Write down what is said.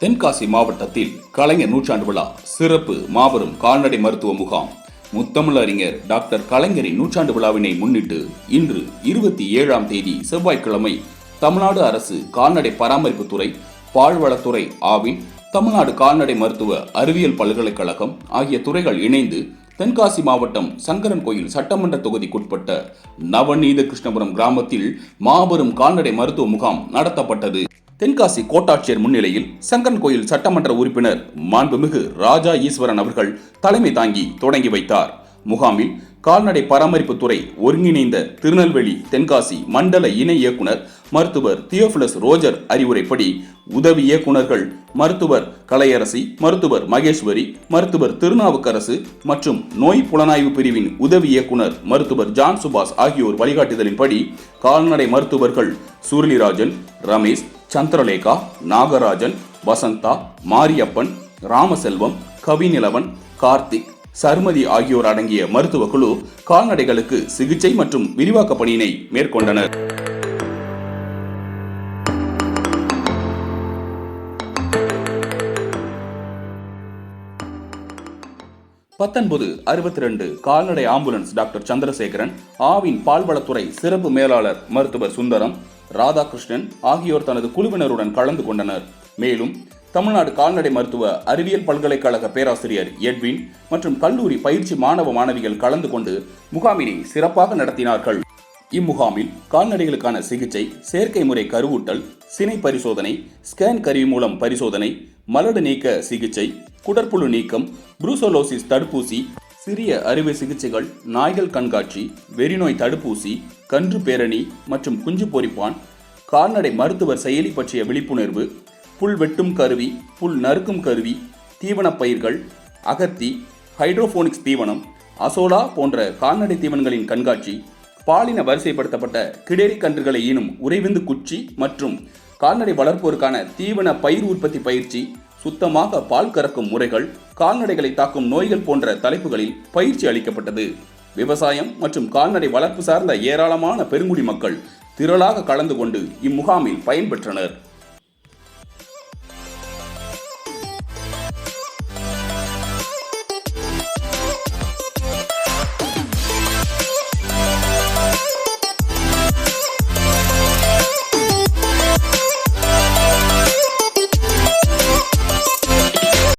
தென்காசி மாவட்டத்தில் கலைஞர் நூற்றாண்டு விழா சிறப்பு மாபெரும் கால்நடை மருத்துவ முகாம். முத்தமிழறிஞர் டாக்டர் கலைஞரின் நூற்றாண்டு விழாவினை முன்னிட்டு இன்று இருபத்தி ஏழாம் தேதி செவ்வாய்க்கிழமை தமிழ்நாடு அரசு கால்நடை பராமரிப்புத்துறை பால்வளத்துறை ஆவின் தமிழ்நாடு கால்நடை மருத்துவ அறிவியல் பல்கலைக்கழகம் ஆகிய துறைகள் இணைந்து தென்காசி மாவட்டம் சங்கரன் கோயில் சட்டமன்ற தொகுதிக்குட்பட்ட நவநீத கிருஷ்ணபுரம் கிராமத்தில் மாபெரும் கால்நடை மருத்துவ முகாம் நடத்தப்பட்டது. தென்காசி கோட்டாட்சியர் முன்னிலையில் சங்கரன் கோயில் சட்டமன்ற உறுப்பினர் மாண்புமிகு ராஜா ஈஸ்வரன் அவர்கள் தலைமை தாங்கி தொடங்கி வைத்தார். முகாமில் கால்நடை பராமரிப்புத்துறை ஒருங்கிணைந்த திருநெல்வேலி தென்காசி மண்டல இணை இயக்குனர் மருத்துவர் தியோபிலஸ் ரோஜர் அறிவுரைப்படி உதவி இயக்குனர்கள் மருத்துவர் கலையரசி மருத்துவர் மகேஸ்வரி மருத்துவர் திருநாவுக்கரசு மற்றும் நோய் புலனாய்வு பிரிவின் உதவி இயக்குனர் மருத்துவர் ஜான் சுபாஷ் ஆகியோர் வழிகாட்டுதலின்படி கால்நடை மருத்துவர்கள் சூர்லிராஜன் ரமேஷ் சந்திரலேகா நாகராஜன் வசந்தா மாரியப்பன் ராமசெல்வம் கவிநிலவன் கார்த்திக் சர்மதி ஆகியோர் அடங்கிய மருத்துவ குழு கால்நடைகளுக்கு சிகிச்சை மற்றும் விரிவாக்க பணியினை மேற்கொண்டனர். பத்தொன்பது அறுபத்தி ரெண்டு கால்நடை ஆம்புலன்ஸ் டாக்டர் சந்திரசேகரன் ஆவின் பால்வளத்துறை சிறப்பு மேலாளர் மருத்துவர் சுந்தரம் ராதாகிருஷ்ணன் ஆகியோர் தனது குழுவினருடன் கலந்து கொண்டனர். மேலும் தமிழ்நாடு கால்நடை மருத்துவ அறிவியல் பல்கலைக்கழக பேராசிரியர் எட்வின் மற்றும் கல்லூரி பயிற்சி மாணவ மாணவிகள் கலந்து கொண்டு முகாமினை சிறப்பாக நடத்தினார்கள். இம்முகாமில் கால்நடைகளுக்கான சிகிச்சை செயற்கை முறை கருவூட்டல் சினை பரிசோதனை ஸ்கேன் கருவி மூலம் பரிசோதனை மலடு நீக்க சிகிச்சை குடற்புழு நீக்கம் புரூசோலோசிஸ் தடுப்பூசி சிறிய அறுவை சிகிச்சைகள் நாய்கள் கண்காட்சி வெறிநோய் தடுப்பூசி கன்று பேரணி மற்றும் குஞ்சு பொறிப்பான் கால்நடை மருத்துவர் செயலி பற்றிய விழிப்புணர்வு புல் வெட்டும் கருவி புல் நறுக்கும் கருவி தீவனப் பயிர்கள் அகத்தி ஹைட்ரோபோனிக்ஸ் தீவனம் அசோலா போன்ற கால்நடை தீவனங்களின் கண்காட்சி பாலின வரிசைப்படுத்தப்பட்ட கிடேரி கன்றுகளை ஈனும் உறைவிந்து குச்சி மற்றும் கால்நடை வளர்ப்போருக்கான தீவன பயிர் உற்பத்தி பயிற்சி சுத்தமாக பால் கறக்கும் முறைகள் கால்நடைகளை தாக்கும் நோய்கள் போன்ற தலைப்புகளில் பயிற்சி அளிக்கப்பட்டது. விவசாயம் மற்றும் கால்நடை வளர்ப்பு சார்ந்த ஏராளமான பெருங்குடி மக்கள் திரளாக கலந்து கொண்டு இம்முகாமில் பயன்பெற்றனர்.